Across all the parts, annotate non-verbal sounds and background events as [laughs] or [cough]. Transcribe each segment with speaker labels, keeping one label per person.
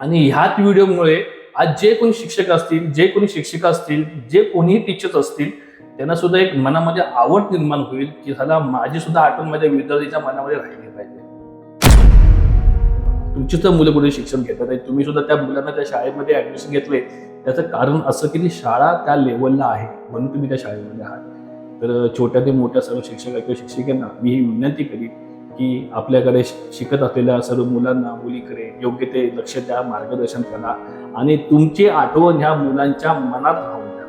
Speaker 1: आणि ह्याच व्हिडिओमुळे आज जे कोणी शिक्षक असतील जे कोणी शिक्षिका असतील जे कोणीही टीचर्स असतील त्यांना सुद्धा एक मनामध्ये आवड निर्माण होईल की ह्याला माझी सुद्धा आठवण माझ्या विद्यार्थीच्या मनामध्ये राहिली पाहिजे. तुमची तर मुलं कुठे शिक्षण घेतात आणि तुम्ही सुद्धा त्या मुलांना त्या शाळेमध्ये ऍडमिशन घेतले त्याचं कारण असं की ती शाळा त्या लेवलला आहे म्हणून तुम्ही त्या शाळेमध्ये आहात. तर छोट्या ते मोठ्या सर्व शिक्षक किंवा शिक्षिकांना मी ही विनंती करीन की आपल्याकडे शिकत असलेल्या सर्व मुलांना मुलीकडे योग्य ते लक्ष द्या मार्गदर्शन करा आणि तुमची आठवण ह्या मुलांच्या मनात राहून द्या.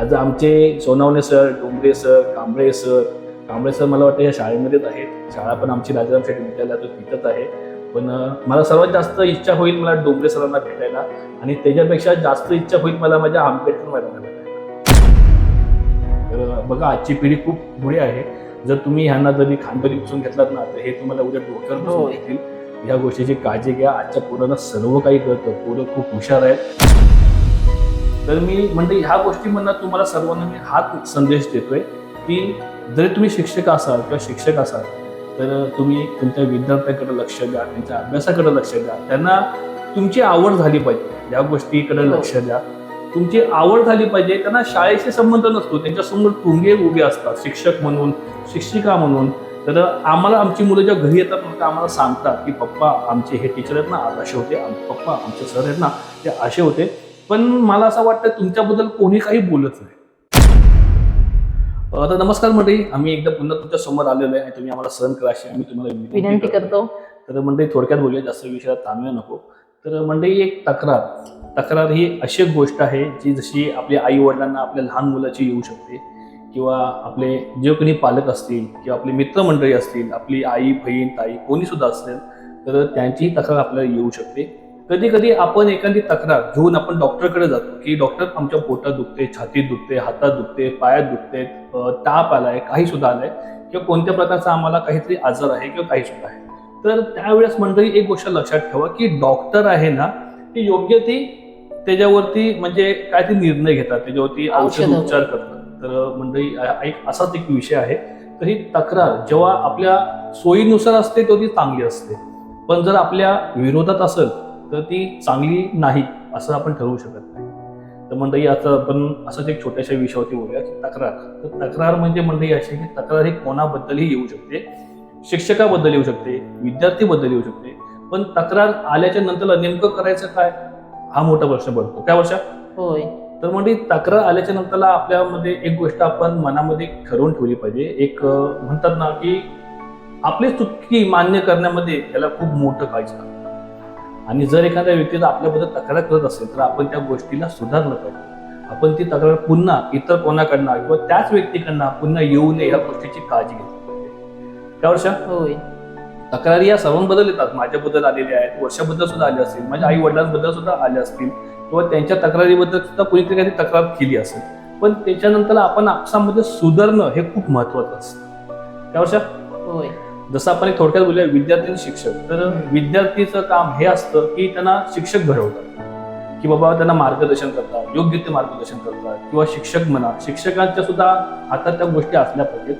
Speaker 1: आज आमचे Sonawane sir Dongre sir Kamble sir Kamble sir मला वाटतं या शाळेमध्येच आहेत. शाळा पण आमची राजाराम शेट्टी विद्यालयातून तिथंच आहे. पण मला सर्वात जास्त इच्छा होईल मला डोंगरे सरांना भेटायला आणि त्याच्यापेक्षा जास्त इच्छा होईल मला माझ्या आंबेडकर मॅडमला भेटायला. तर बघा आजची पिढी खूप पुढे आहे. जर तुम्ही ह्यांना जरी खानपरी बसून घेतलात ना तर हे तुम्हाला उद्या डोक्यावर बसून
Speaker 2: होय.
Speaker 1: घेतील गोष्टीची काळजी घ्या. आजच्या पोरांना सर्व काही कळतं. पोरं खूप हुशार आहेत. तर मी म्हणजे ह्या गोष्टीमधनं तुम्हाला सर्वांना मी हाच संदेश देतोय की जरी तुम्ही शिक्षक असाल किंवा शिक्षक असाल तर तुम्ही तुमच्या विद्यार्थ्यांकडे लक्ष द्या त्यांच्या अभ्यासाकडे लक्ष द्या. त्यांना तुमची आवड झाली पाहिजे. या गोष्टीकडे
Speaker 2: हो.
Speaker 1: लक्ष द्या. तुमची आवड झाली पाहिजे त्यांना शाळेशी संबंध नसतो त्यांच्यासमोर तुंगे उभे असतात शिक्षक म्हणून शिक्षिका म्हणून. तर आम्हाला आमची मुलं जेव्हा घरी येतात तर आम्हाला सांगतात की पप्पा आमचे हे टीचर आहेत ना आज असे होते पप्पा आमचे सर आहेत ना ते असे होते. पण मला असं वाटतं तुमच्याबद्दल कोणी काही बोलत नाही. तर नमस्कार मंडळी आम्ही एकदा पुन्हा तुमच्यासमोर आलेलो आहे आणि तुम्ही आम्हाला सहन करा अशी आम्ही तुम्हाला
Speaker 2: विनंती करतो.
Speaker 1: तर मंडळी थोडक्यात बोलूया जास्त विषयात थांबूया नको. तर मंडळी एक तक्रार. तक्रार ही अशी एक गोष्ट आहे जी जशी आपल्या आई वडिलांना आपल्या लहान मुलाची येऊ शकते किंवा आपले जे कोणी पालक असतील किंवा आपले मित्रमंडळी असतील आपली आई बहीण ताई कोणी सुद्धा असेल तर त्यांचीही तक्रार आपल्याला येऊ शकते. कधी कधी आपण एखादी तक्रार घेऊन आपण डॉक्टरकडे जातो की डॉक्टर आमच्या पोटात दुखते छातीत दुखते हातात दुखते पायात दुखते ताप आलाय काही सुद्धा आलाय किंवा कोणत्या प्रकारचा आम्हाला काहीतरी आजार आहे किंवा काही सुद्धा आहे. तर त्यावेळेस मंडळी एक गोष्ट लक्षात ठेवा की डॉक्टर आहे ना ते योग्य ती त्याच्यावरती म्हणजे काय ते निर्णय घेतात त्याच्यावरती औषध. उपचार करतात. तर मंडळी एक असाच एक विषय आहे. तर ही तक्रार जेव्हा आपल्या सोयीनुसार असते तेव्हा ती चांगली असते. पण जर आपल्या विरोधात असेल तर ती चांगली नाही असं आपण ठरवू शकत नाही. तर मंडळी आता आपण असंच एक छोट्याशा विषयावरती बोलूया की तक्रार. तर तक्रार म्हणजे मंडळी अशी की तक्रार ही कोणाबद्दलही येऊ शकते. शिक्षकाबद्दल येऊ शकते विद्यार्थीबद्दल येऊ शकते पण तक्रार आल्याच्यानंतर नेमकं करायचं काय? हा मोठा प्रश्न पडतो. त्या वर्षा?
Speaker 2: होय.
Speaker 1: तर म्हणजे तक्रार आल्याच्यानंतर आपल्यामध्ये एक गोष्ट आपण मनामध्ये ठरवून ठेवली पाहिजे. एक म्हणतात ना की आपली चुकी मान्य करण्यामध्ये त्याला खूप मोठं काळजी लागतं. आणि जर एखाद्या व्यक्तीला आपल्याबद्दल तक्रार करत असेल तर आपण त्या गोष्टीला सुधारलं पाहिजे. आपण ती तक्रार पुन्हा इतर कोणाकडनं किंवा त्याच व्यक्तीकडनं पुन्हा येऊ नये या गोष्टीची काळजी घेतली पाहिजे त्या वर्षा?
Speaker 2: होय.
Speaker 1: तक्रारी या सर्वांबद्दल येतात. माझ्याबद्दल आलेल्या आहेत वर्षाबद्दल सुद्धा आल्या असतील माझ्या आई वडिलांबद्दल सुद्धा आल्या असतील किंवा त्यांच्या तक्रारीबद्दल सुद्धा कोणीतरी काही तक्रार केली असेल. पण त्याच्यानंतर आपण आपसामध्ये सुधारणं हे खूप महत्वाचं असतं. त्या वर्षा?
Speaker 2: होय.
Speaker 1: जसं आपण एक थोडक्यात बोलूया विद्यार्थी आणि शिक्षक. तर विद्यार्थीचं काम हे असतं की त्यांना शिक्षक घडवतात. की बाबा त्यांना मार्गदर्शन करतात योग्य ते मार्गदर्शन करतात किंवा शिक्षक म्हणा शिक्षकांच्या सुद्धा हातात त्या गोष्टी असल्या पाहिजेत.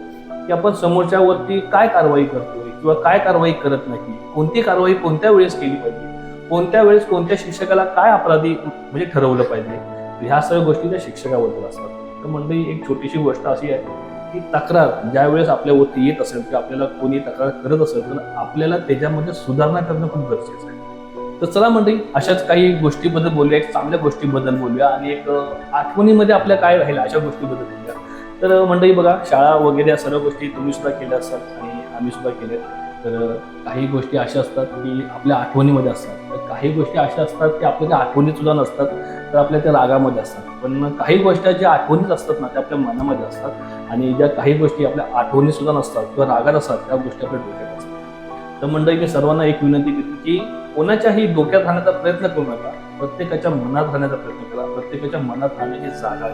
Speaker 1: की आपण समोरच्या वरती काय कारवाई करतोय किंवा काय कारवाई करत नाही? कोणती कारवाई कोणत्या वेळेस केली पाहिजे? कोणत्या वेळेस कोणत्या शिक्षकाला काय अपराधी म्हणजे ठरवलं पाहिजे? ह्या सर्व गोष्टी त्या शिक्षकाबद्दल असतात. तर म्हणजे एक छोटीशी गोष्ट अशी आहे की तक्रार ज्या वेळेस आपल्यावरती येत असेल किंवा आपल्याला कोणी तक्रार करत असेल तर आपल्याला त्याच्यामध्ये सुधारणा करणं खूप गरजेचं आहे. तर चला मंडळी अशाच काही गोष्टीबद्दल बोलूया एक चांगल्या गोष्टीबद्दल बोलूया आणि एक आठवणीमध्ये आपल्या काय राहील अशा गोष्टीबद्दल बोलूया. तर मंडळी बघा शाळा वगैरे या सर्व गोष्टी तुम्ही सुद्धा केल्या असतात आणि आम्ही सुद्धा केल्या तर काही गोष्टी अशा असतात की आपल्या आठवणीमध्ये असतात. तर काही गोष्टी अशा असतात की आपल्या त्या आठवणीत सुद्धा नसतात तर आपल्या त्या रागामध्ये असतात. पण काही गोष्टी ज्या आठवणीत असतात ना त्या आपल्या मनामध्ये असतात आणि ज्या काही गोष्टी आपल्या आठवणीत सुद्धा नसतात किंवा रागात असतात त्या गोष्टी आपल्या डोक्यात असतात. तर मंडळी मी सर्वांना एक विनंती करते की कोणाच्याही डोक्यात राहण्याचा प्रयत्न करू नका. प्रत्येकाच्या मनात राहण्याचा प्रयत्न करा. प्रत्येकाच्या मनात राहण्याची जागा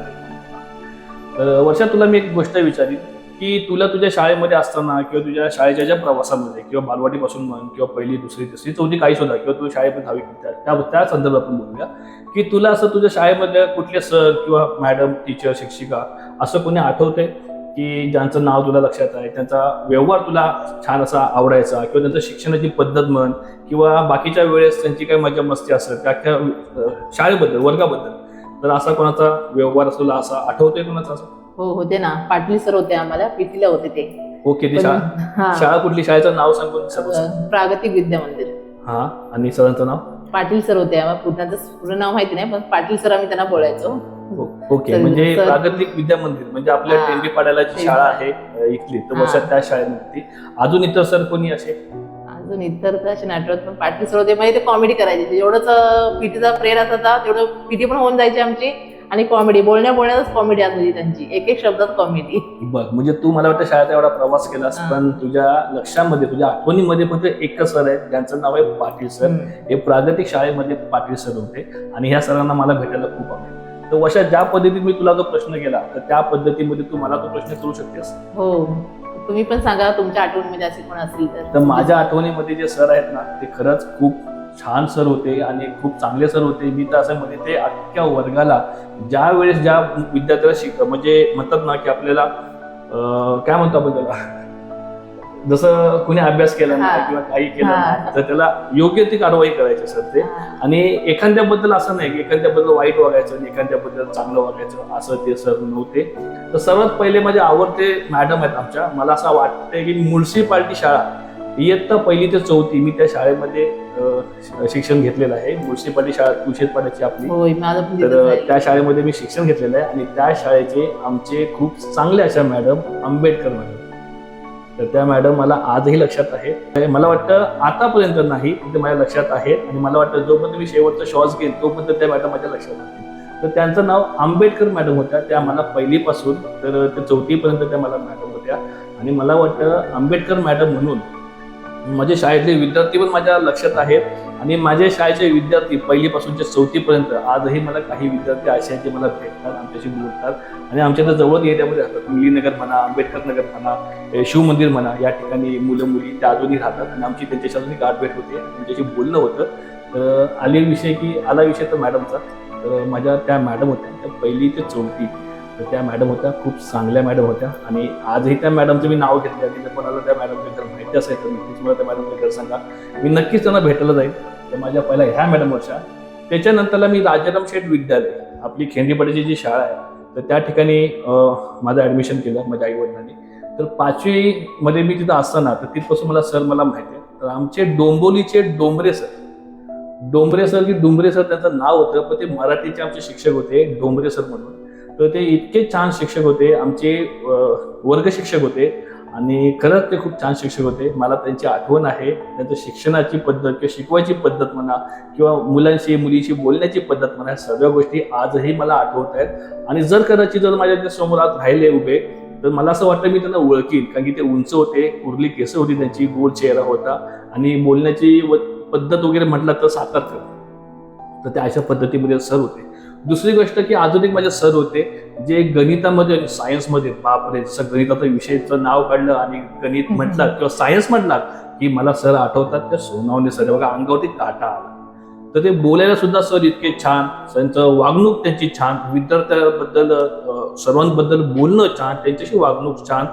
Speaker 1: तर वर्षात तुला मी एक गोष्ट विचारीन की तुला तुझ्या शाळेमध्ये असताना किंवा तुझ्या शाळेच्या ज्या प्रवासामध्ये किंवा बालवाडीपासून म्हण किंवा पहिली दुसरी तिसरी चौथी काही सुद्धा किंवा तू शाळेमध्ये दहावी त्या त्या त्या संदर्भात आपण बोलूया की तुला असं तुझ्या शाळेमधल्या कुठले सर किंवा मॅडम टीचर शिक्षिका असं कोणी आठवते की ज्यांचं नाव तुला लक्षात आहे त्यांचा व्यवहार तुला छान असा आवडायचा किंवा त्यांचं शिक्षणाची पद्धत म्हण किंवा बाकीच्या वेळेस त्यांची काही मजा मस्ती असेल त्या शाळेबद्दल वर्गाबद्दल? तर असा कोणाचा व्यवहार तुला असा आठवतोय कोणाचा? असा
Speaker 2: हो होते ना. पाटील सर होते आम्हाला. पीटीला होते ते.
Speaker 1: ओके ती
Speaker 2: पण-
Speaker 1: शाळा.
Speaker 2: हा.
Speaker 1: शाळा कुठली? शाळेचं नाव सांगून
Speaker 2: अं, प्रागतिक विद्या मंदिर.
Speaker 1: हा आणि सरांचं नाव?
Speaker 2: पाटील सर होते आम्हाला पूर्ण नाव माहिती नाही पण पाटील सर आम्ही त्यांना बोलायचो.
Speaker 1: ओ- ओके.
Speaker 2: सर-
Speaker 1: म्हणजे
Speaker 2: सर-
Speaker 1: प्रागतिक विद्या मंदिर म्हणजे आपल्या
Speaker 2: हा.
Speaker 1: टेंबीपाड्याला जी
Speaker 2: टेंबी.
Speaker 1: शाळा आहे अ, इथली तर
Speaker 2: हा.
Speaker 1: वर्षात त्या शाळेमध्ये. अजून इतर सर कोणी असे?
Speaker 2: अजून इतर तर असे पण पाटील सर होते म्हणजे ते कॉमेडी करायचे. जेवढंच पीटीचा प्रेर होता तेवढं पीटी पण होऊन जायची आमची. आणि कॉमेडी बोलण्या बोलण्यातच कॉमेडी असायची त्यांची. एक एक शब्दात कॉमेडी
Speaker 1: बघ म्हणजे तू मला वाटतं शाळेचा एवढा प्रवास केलास. पण तुझ्या लक्षामध्ये तुझ्या आठवणीमध्ये फक्त एकच सर आहे ज्यांचं नाव आहे पाटील सर. हे प्रागतिक शाळेमध्ये पाटील सर होते. आणि ह्या सरांना मला भेटायला खूप आवडेल. तर वर्षात ज्या पद्धतीत मी तुला जो प्रश्न केला तर त्या पद्धतीमध्ये तू मला तो प्रश्न करू शकतेस?
Speaker 2: हो. तुम्ही पण सांगा तुमच्या आठवणीमध्ये असे कोण असतील तर.
Speaker 1: माझ्या आठवणीमध्ये जे सर आहेत ना ते खरंच खूप छान सर होते आणि खूप चांगले सर होते. मी तर असं म्हणते ते अख्ख्या वर्गाला ज्या वेळेस ज्या विद्यार्थ्याला शिक म्हणजे म्हणतात ना की आपल्याला काय म्हणतो आपण त्याला? जसं कुणी अभ्यास केला ना
Speaker 2: हा.
Speaker 1: किंवा काही केलं
Speaker 2: हा.
Speaker 1: ना तर त्याला योग्य ती कारवाई करायची सर ते आणि एखाद्याबद्दल असं नाही की एखाद्याबद्दल वाईट वागायचं आणि एखाद्याबद्दल चांगलं वागायचं असं ते सर नव्हते. तर सर्वात पहिले माझे आवडते मॅडम आहेत आमच्या. मला असं वाटतंय की म्युन्सिपाल्टी शाळा इयत्ता पहिली ते चौथी मी त्या शाळेमध्ये शिक्षण घेतलेलं आहे. म्युन्सिपाल्टी शाळा तुळशीपाड्याची आपली. तर. त्या शाळेमध्ये मी शिक्षण घेतलेलं आहे आणि त्या शाळेचे आमचे खूप चांगले अशा मॅडम आंबेडकर मॅडम. तर त्या मॅडम मला आजही लक्षात आहे. म्हणजे मला वाटतं आतापर्यंत नाही ते माझ्या लक्षात आहे. आणि मला वाटतं जोपर्यंत मी शेवटचा श्वास घेईन तोपर्यंत त्या मॅडम माझ्या लक्षात आहे तर त्यांचं नाव आंबेडकर मॅडम होत्या. त्या मला पहिलीपासून तर ते चौथीपर्यंत त्या मला मॅडम होत्या. आणि मला वाटतं आंबेडकर मॅडम म्हणून माझे शाळेतले विद्यार्थी पण माझ्या लक्षात आहेत. आणि माझे शाळेचे विद्यार्थी पहिलीपासूनच्या चौथीपर्यंत आजही मला काही विद्यार्थी असे आहेत जे मला भेटतात आमच्याशी बोलतात. आणि आमच्या तर जवळ एरियामध्ये राहतात मुलीनगर म्हणा आंबेडकर नगर म्हणा शिवमंदिर म्हणा या ठिकाणी मुलं मुली त्या अजूनही राहतात. आणि आमची त्यांच्याशी अजूनही गाठभेट होते. त्यांच्याशी बोलणं होतं. तर आली विषय की आला विषय तर मॅडमचा. तर माझ्या त्या मॅडम होत्या. त्या पहिली ते चौथी. तर त्या मॅडम होत्या खूप चांगल्या मॅडम होत्या. आणि आजही त्या मॅडमचं मी नाव घेतलं. आणि जर कोणाला त्या मॅडमचं घर माहिती असेल तर नक्कीच मला त्या मॅडमचं सांगा. मी नक्कीच त्यांना भेटायला जाईल. तर माझ्या पहिल्या ह्या मॅडमवरच्या त्याच्यानंतरला मी राजाराम शेठ विद्यालय आपली खेंडीपाड्याची जी शाळा आहे तर त्या ठिकाणी माझं ॲडमिशन केलं माझ्या आई वडिलांनी तर पाचवीमध्ये मी तिथं असताना तर तिथपासून मला सर मला माहिती आहे. तर आमचे डोंबोलीचे डोंबरे सर डोंबरे सर की डोंबरे सर त्यांचं नाव होतं पण ते मराठीचे आमचे शिक्षक होते डोंबरे सर म्हणून. तर ते इतके छान शिक्षक होते आमचे वर्ग शिक्षक होते. आणि खरंच ते खूप छान शिक्षक होते. मला त्यांची आठवण आहे. त्यांचं शिक्षणाची पद्धत किंवा शिकवायची पद्धत म्हणा किंवा मुलांशी मुलीशी बोलण्याची पद्धत म्हणा सगळ्या गोष्टी आजही मला आठवत आहेत. आणि जर कदाचित जर माझ्या त्या समोर आज राहिले उभे तर मला असं वाटतं मी त्यांना ओळखीन. कारण की ते उंच होते उरली केस होती त्यांची गोल चेहरा होता. आणि बोलण्याची व- पद्धत वगैरे म्हटलं तर सातारकर तर ते अशा पद्धतीमध्ये सर होते. दुसरी गोष्ट की अजून एक माझे सर होते जे गणितामध्ये आणि सायन्समध्ये बापरे जसं गणिताचं विषयचं नाव काढलं आणि गणित म्हटलं किंवा सायन्स म्हटलं की मला सर आठवतात त्या सोनावणे सर. बघा अंगावरती काटा आला. तर ते बोलायला सुद्धा सर इतके छान त्यांचं वागणूक त्यांची छान विद्यार्थ्याबद्दल सर्वांबद्दल बोलणं छान त्यांच्याशी वागणूक छान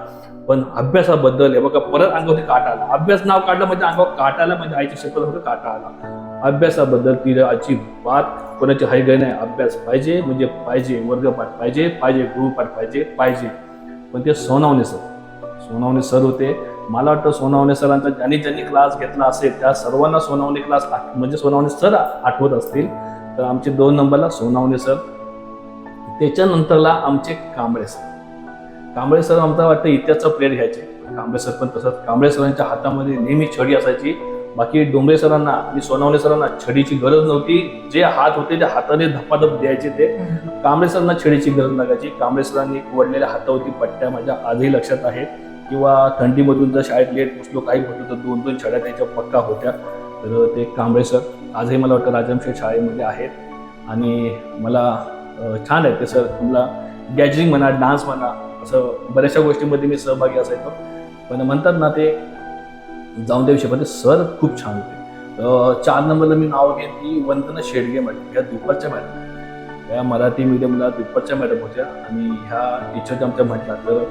Speaker 1: पण अभ्यासाबद्दल हे बघा परत अंगावरती काटा आला. अभ्यास नाव काढलं म्हणजे अंगावर काटा आला म्हणजे आईच्या शपथामध्ये काटा आला. अभ्यासाबद्दल तिला अजिबात कोणाची हायगाय नाही अभ्यास पाहिजे म्हणजे पाहिजे वर्गपाठ पाहिजे पाहिजे गुरुपाठ पाहिजे पाहिजे. पण ते सोनावणे सर सोनावणे सर होते. मला वाटतं सोनावणे सरांचा ज्यांनी ज्यांनी क्लास घेतला असेल त्या सर्वांना सोनावणे क्लास म्हणजे सोनावणे सर आठवत असतील. तर आमचे दोन नंबरला सोनावणे सर. त्याच्यानंतरला आमचे कांबळे सर. कांबळे सर आमचा वाटतं इतिहासचा प्लेट घ्यायचे. कांबळे सर पण तसंच. कांबळे सरांच्या हातामध्ये नेहमी छडी असायची. बाकी डोंबरे सरांना आणि सोनावणे सरांना छडीची गरज नव्हती. जे हात होते ते हाताने धपाधप द्यायचे ते. कांबळे सरांना छडीची गरज लागायची. कांबळे सरांनी वडलेल्या हातावरती पट्ट्या माझ्या आजही लक्षात आहेत. किंवा थंडीमधून जर शाळेत लेट पोचलो काही होतो तर दोन दोन छड्या त्यांच्या पक्का होत्या. तर ते कांबळे सर आजही मला वाटतं राजमशेठ शाळेमध्ये आहेत. आणि मला छान आहे ते सर. तुम्हाला गॅदरिंग म्हणा डान्स म्हणा असं बऱ्याचशा गोष्टींमध्ये मी सहभागी असायचो. पण म्हणतात ना ते जाऊन त्या विषयामध्ये सर खूप छान होते. चार नंबरला मी नाव घेईन ती वंदना शेडगे मॅडम. या दुपारच्या मॅडम. या मराठी मीडियमला दुपारच्या मॅडम होत्या. आणि ह्या टीचरच्या आमच्या म्हटल्या तर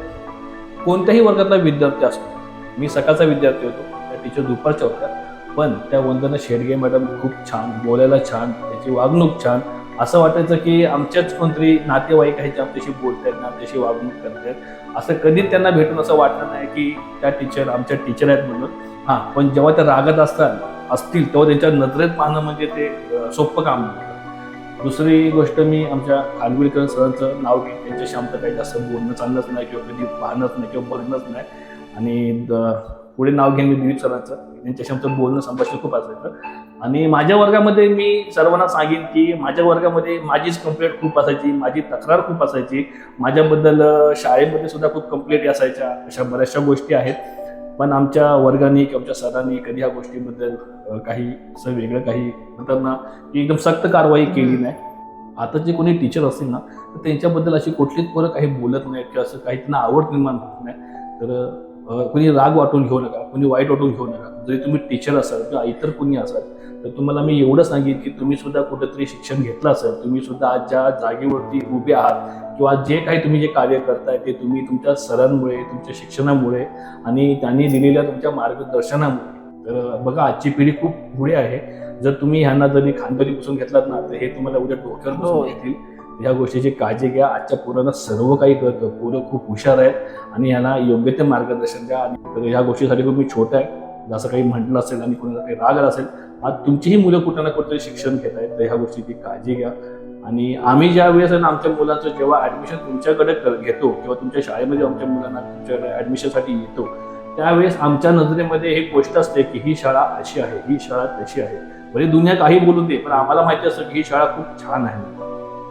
Speaker 1: कोणत्याही वर्गातला विद्यार्थी असतो मी सकाळचा विद्यार्थी होतो. त्या टीचर दुपारच्या होत्या. पण त्या वंदना शेडगे मॅडम खूप छान बोलायला छान त्याची वागणूक छान. असं वाटायचं की आमच्याच कोणतरी नातेवाईक आहेत जे आमच्याशी बोलतायत ना आमच्याशी वागणूक करतायत. असं कधीच त्यांना भेटून असं वाटलं नाही की त्या टीचर आमच्या टीचर आहेत म्हणून. हां पण जेव्हा त्या रागात असतात असतील तेव्हा त्यांच्या नजरेत पाहणं म्हणजे ते सोपं काम दुसरी गोष्ट मी आमच्या खानविलकर सरांचं नाव घेईन. त्यांच्याशी आमचं काही जास्त बोलणं चाललंच नाही किंवा कधी पाहणंच नाही किंवा बघणंच नाही. आणि पुढे नाव घेईन मी दिलीप सरांचं. त्यांच्याशी आमचं बोलणं संभाषण खूप असायचं. आणि माझ्या वर्गामध्ये मी सर्वांना सांगेन की माझ्या वर्गामध्ये माझीच कंप्लेंट खूप असायची माझी तक्रार खूप असायची. माझ्याबद्दल शाळेमध्ये सुद्धा खूप कंप्लेंट असायच्या. अशा बऱ्याचशा गोष्टी आहेत. पण आमच्या वर्गाने किंवा आमच्या सरांनी कधी ह्या गोष्टीबद्दल काही असं वेगळं काही म्हणताना की एकदम सक्त कारवाई केली नाही. आता जे कोणी टीचर असतील ना तर त्यांच्याबद्दल अशी कुठलीच पोरं काही बोलत नाहीत किंवा असं काही त्यांना आवड निर्माण होत नाही. तर कोणी राग वाटून घेऊ नका कोणी वाईट वाटून घेऊ नका. जरी तुम्ही टीचर असाल किंवा इतर कोणी असाल तर तुम्हाला मी एवढं सांगेन की तुम्ही सुद्धा कुठेतरी शिक्षण घेतलं असेल तुम्ही सुद्धा आज ज्या जागेवरती उभे आहात किंवा जे काही तुम्ही जे कार्य करताय ते तुम्ही तुमच्या सरांमुळे तुमच्या शिक्षणामुळे आणि त्यांनी दिलेल्या तुमच्या मार्गदर्शनामुळे. तर बघा आजची पिढी खूप पुढे आहे. जर तुम्ही ह्यांना जरी खानदारी बसून घेतलात ना तर हे तुम्हाला उद्या डोक्यावर बसून
Speaker 2: होय.
Speaker 1: घेतील ह्या गोष्टीची काळजी घ्या. आजच्या पोरांना सर्व काही कळतं. पोरं खूप हुशार आहेत आणि यांना योग्य ते मार्गदर्शन द्या. आणि ह्या गोष्टीसाठी खूप मी छोटा आहे. जसं काही म्हटलं असेल आणि कोणाला काही राग आला असेल आज तुमचीही मुलं कुठं ना कुठेतरी शिक्षण घेत आहेत. तर ह्या गोष्टीची काळजी घ्या. आणि आम्ही ज्या वेळेस आमच्या मुलांचं जेव्हा ऍडमिशन तुमच्याकडे कर- घेतो किंवा तुमच्या शाळेमध्ये आमच्या मुलांना तुमच्याकडे ऍडमिशनसाठी येतो त्यावेळेस आमच्या नजरेमध्ये एक गोष्ट असते की ही शाळा अशी आहे ही शाळा तशी आहे. म्हणजे दुनिया काही बोलू दे पण आम्हाला माहिती असतं की ही शाळा खूप छान आहे.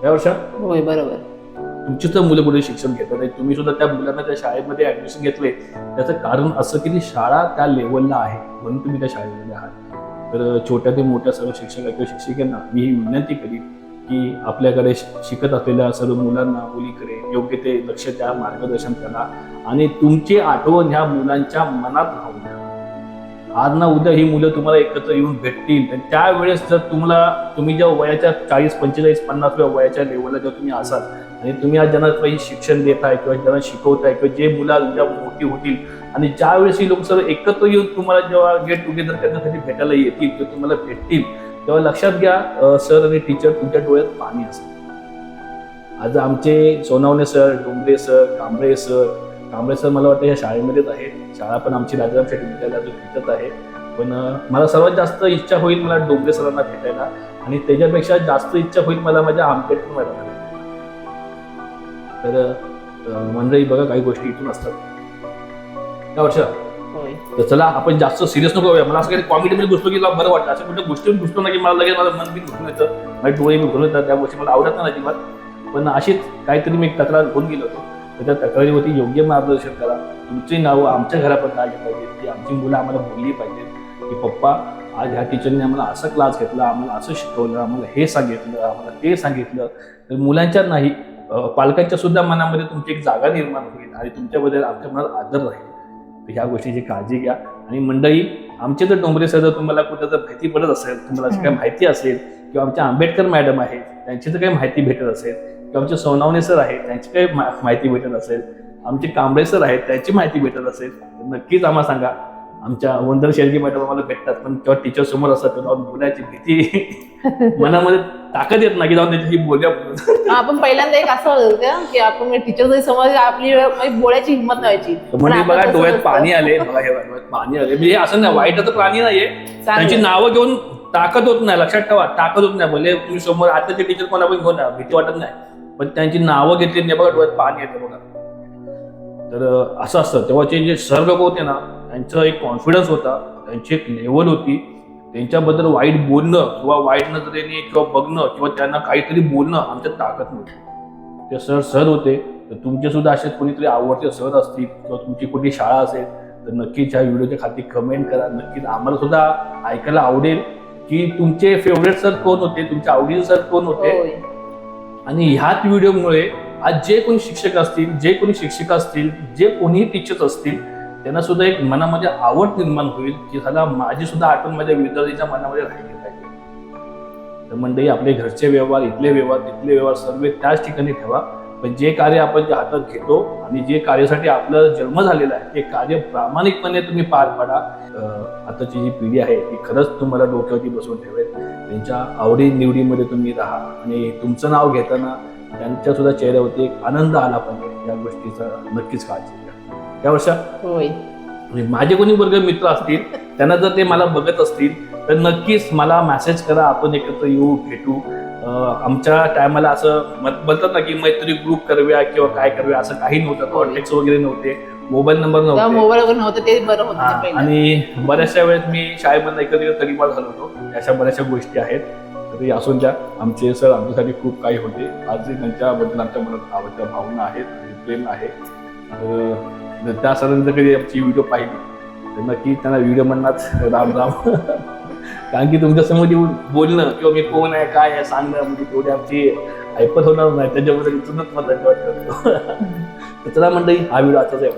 Speaker 1: या वर्षात
Speaker 2: होय बरोबर.
Speaker 1: तुमची तर मुलं कुठे शिक्षण घेतात आणि तुम्ही सुद्धा त्या मुलांना त्या शाळेमध्ये ऍडमिशन घेतले त्याचं कारण असं की ती शाळा त्या लेवलला आहे म्हणून तुम्ही त्या शाळेमध्ये आहात. तर छोट्या ते मोठ्या सर्व शिक्षक किंवा शिक्षिकांना मी ही विनंती करीन की आपल्याकडे शिकत असलेल्या सर्व मुलांना मुलीकडे योग्य ते लक्ष द्या मार्गदर्शन करा आणि तुमची आठवण ह्या मुलांच्या मनात राहू द्या. आज ना उद्या ही मुलं तुम्हाला एकत्र येऊन भेटतील. आणि त्यावेळेस जर तुम्हाला तुम्ही ज्या वयाच्या चाळीस पंचेचाळीस पन्नासव्या वयाच्या लेवलला जेव्हा तुम्ही असाल आणि तुम्ही आज ज्यांना काही शिक्षण देताय किंवा ज्यांना शिकवताय किंवा जे मुलं आज उद्या मोठी होतील आणि ज्यावेळेस ही लोक सर्व एकत्र येऊन तुम्हाला जेव्हा गेट टुगेदर करण्यासाठी भेटायला येतील किंवा तुम्हाला भेटतील तेव्हा लक्षात घ्या सर आणि टीचर तुमच्या डोळ्यात पाणी असतं. आज आमचे Sonawane sir Dongre sir Kamble sir Kamble sir मला वाटतं या शाळेमध्येच आहे शाळा पण आमची राजाराम शेट्टी विद्यालयातून भेटत आहे. पण मला सर्वात जास्त इच्छा होईल मला डोंगरे सरांना भेटायला. आणि त्याच्यापेक्षा जास्त इच्छा होईल मला माझ्या आंबेडकर मॅडम तर मंडळी बघा काही गोष्टी इथून असतात. या वर्षा. तर चला आपण जास्त सिरियस नको. मला असं काही कॉमेडीमध्ये घुसलो की बरं वाटतं. असं कुठल्या गोष्टीवर घुसलो ना की मला लगेच माझं मन बी घुसून येतं माझे डोळे बी घुसून येतात त्या गोष्टी मला आवडत नाही अजिबात. पण अशीच काहीतरी मी एक तक्रार घेऊन गेलो होतो. तर त्या तक्रारीवरती योग्य मार्गदर्शन करा. तुमची नावं आमच्या घरापर्यंत आली पाहिजेत की आमची मुलं आम्हाला बोलली पाहिजेत की पप्पा आज ह्या टीचरने आम्हाला असं क्लास घेतला आम्हाला असं शिकवलं आम्हाला हे सांगितलं आम्हाला ते सांगितलं. तर मुलांच्या नाही पालकांच्या सुद्धा मनामध्ये तुमची एक जागा निर्माण होईल आणि तुमच्याबद्दल आमच्या मनात आदर राहील. तर ह्या गोष्टीची काळजी घ्या. आणि मंडळी आमचे जर डोंगरे सर जर तुम्हाला कुठं जर माहिती पडत असेल तुम्हाला काही माहिती असेल किंवा आमच्या आंबेडकर मॅडम आहेत त्यांची जर काही माहिती भेटत असेल किंवा आमचे सोनावणे सर आहेत त्यांची काही माहिती भेटत असेल आमचे कांबळे सर आहेत त्यांची माहिती भेटत असेल नक्कीच आम्हाला सांगा. आमच्या वंदन शेळके मॅडम आम्हाला भेटतात पण जेव्हा टीचर समोर असतात तेव्हा बोलायची भीती. [laughs] मनामध्ये ताकद येत नाही की जाऊन बोलूया म्हणून.
Speaker 2: आपण पहिल्यांदा एक असं होतं का, आपण टीचर जरी समोर आपली म्हणजे बोलायची हिंमत व्हायची
Speaker 1: म्हणजे बघा डोळ्यात. पाणी आले बघा हे बघा, डोळ्यात पाणी आले म्हणजे हे असं नाही वाईटाचं प्राणी नाहीये. त्यांची. नावं घेऊन ताकद होत नाही. लक्षात ठेवा ताकद होत नाही. भले तुम्ही समोर आताचे टीचर कोणा पण घेऊन भीती वाटत नाही. पण त्यांची नावं घेतली नाही बघा डोळ्यात पाणी येतं बघा. तर असं असतं. तेव्हाचे जे सर लोक होते ना त्यांचा एक कॉन्फिडन्स होता त्यांची एक लेवल होती. त्यांच्याबद्दल वाईट बोलणं किंवा वाईट नजरेने किंवा बघणं किंवा त्यांना काहीतरी बोलणं आमच्या ताकद नव्हती. ते सर सर होते. तर तुमचे सुद्धा असे कोणीतरी आवडते सर असतील किंवा तुमची कोणती शाळा असेल तर नक्कीच ह्या व्हिडिओच्या खाली कमेंट करा. नक्कीच आम्हाला सुद्धा ऐकायला आवडेल की तुमचे फेवरेट सर कोण होते? तुमच्या आवडीचे सर कोण होते? आणि ह्याच व्हिडिओमुळे आज जे कोणी शिक्षक असतील जे कोणी शिक्षिका असतील जे कोणीही टीचर्स असतील त्यांना सुद्धा एक मनामध्ये आवड निर्माण होईल की झाला माझी सुद्धा आठवण माझ्या विद्यार्थीच्या मनामध्ये राहिली पाहिजे. तर मंडळी आपले घरचे व्यवहार इथले व्यवहार तिथले व्यवहार सर्व त्याच ठिकाणी ठेवा. पण जे कार्य आपण जे हातात घेतो आणि जे कार्यासाठी आपला जन्म झालेला आहे ते कार्य प्रामाणिकपणे तुम्ही पार पाडा. आताची जी पिढी आहे ती खरंच तुम्हाला डोक्यावरती बसवून ठेवेल. त्यांच्या आवडी निवडीमध्ये तुम्ही राहा आणि तुमचं नाव घेताना त्यांच्या सुद्धा चेहऱ्यावरती एक आनंद आला पाहिजे. या गोष्टीचा नक्कीच काळजी घ्या. त्या वर्षात
Speaker 2: होय.
Speaker 1: म्हणजे माझे कोणी वर्ग मित्र असतील त्यांना जर ते मला बघत असतील तर नक्कीच मला मेसेज करा आपण एकत्र येऊ भेटू. आमच्या टायमाला असं मत- बोलतात ना की मैत्री ग्रुप करूया किंवा काय करूया असं काही नव्हतं. कॉन्टॅक्ट वगैरे नव्हते. मोबाईल नंबर नव्हते.
Speaker 2: मोबाईल वगैरे नव्हतं ते बरं होतं ते पहिलं.
Speaker 1: आणि बऱ्याचशा वेळेस मी शाळेमधनं एकत्र तरीमा झालो होतो अशा बऱ्याचशा गोष्टी आहेत. तरी असून त्या आमचे सर आमच्यासाठी खूप काही होते. आजही त्यांच्याबद्दल आमच्या मनात आवडत्या भावना आहेत प्रेम आहे. तर त्या जर कधी आमची व्हिडिओ पाहिली तर नक्की त्यांना व्हिडिओ म्हणणार. राम राम. [laughs] कारण की तुमच्यासमोर येऊन बोलणं किंवा मी कोण आहे काय आहे सांगणं म्हणजे तेवढी आमची ऐपत होणार नाही. त्याच्याबद्दल इथूनच मला धन्यवाद करतो. [laughs] तर चला मंडळी हा व्हिडिओ असाच आहे.